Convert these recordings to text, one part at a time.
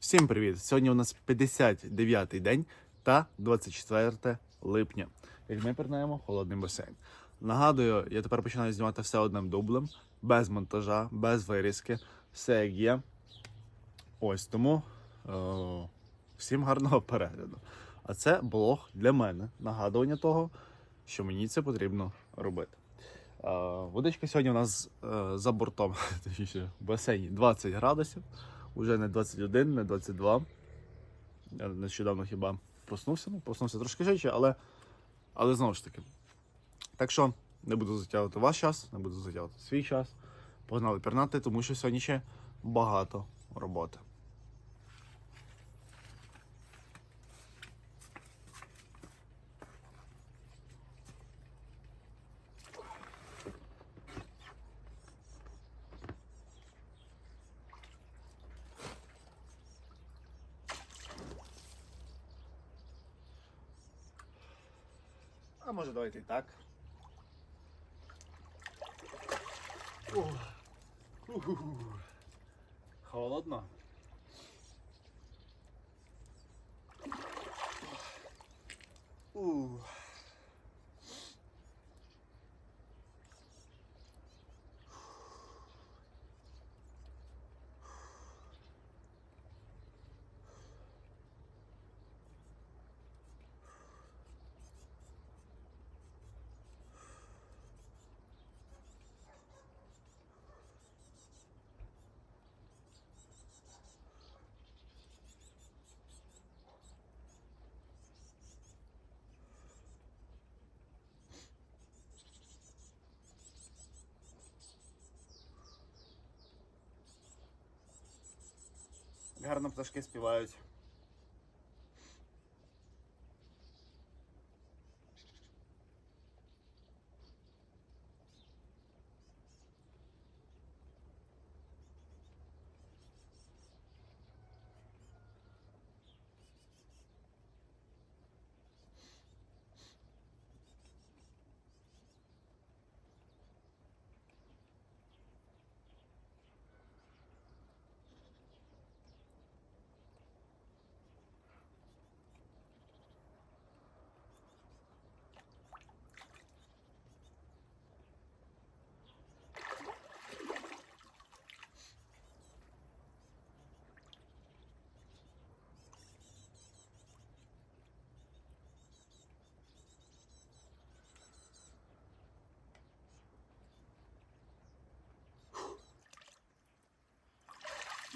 Всім привіт! Сьогодні у нас 59-й день та 24 липня. Як ми пірнаємо холодний басейн. Нагадую, я тепер починаю знімати все одним дублем, без монтажа, без вирізки, все як є. Ось тому е- всім гарного перегляду. А це блог для мене. Нагадування того, що мені це потрібно робити. Е, водичка сьогодні у нас е, за бортом, в басейні 20 градусів. Уже не 21, не 22. Я нещодавно хіба проснувся. Ну, проснувся трошки швидше, але, але знову ж таки. Так що не буду затягувати ваш час, не буду затягувати свій час. Погнали пірнати, тому що сьогодні ще багато роботи. А може давайте і так. Ух. Холодно. Ух. Гарно пташки співають.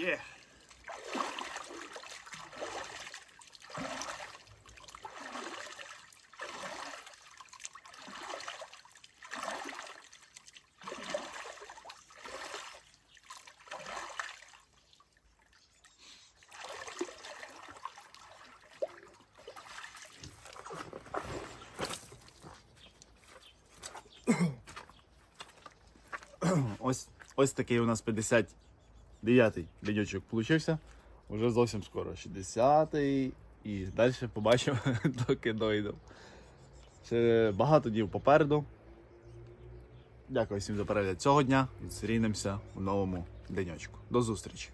Є. Ось, ось такий у нас 59-й денечок получився. Уже зовсім скоро. 60-й і далі побачимо, доки дойду. Ще багато днів попереду. Дякую всім за перегляд цього дня і зустрінемося у новому денечку. До зустрічі!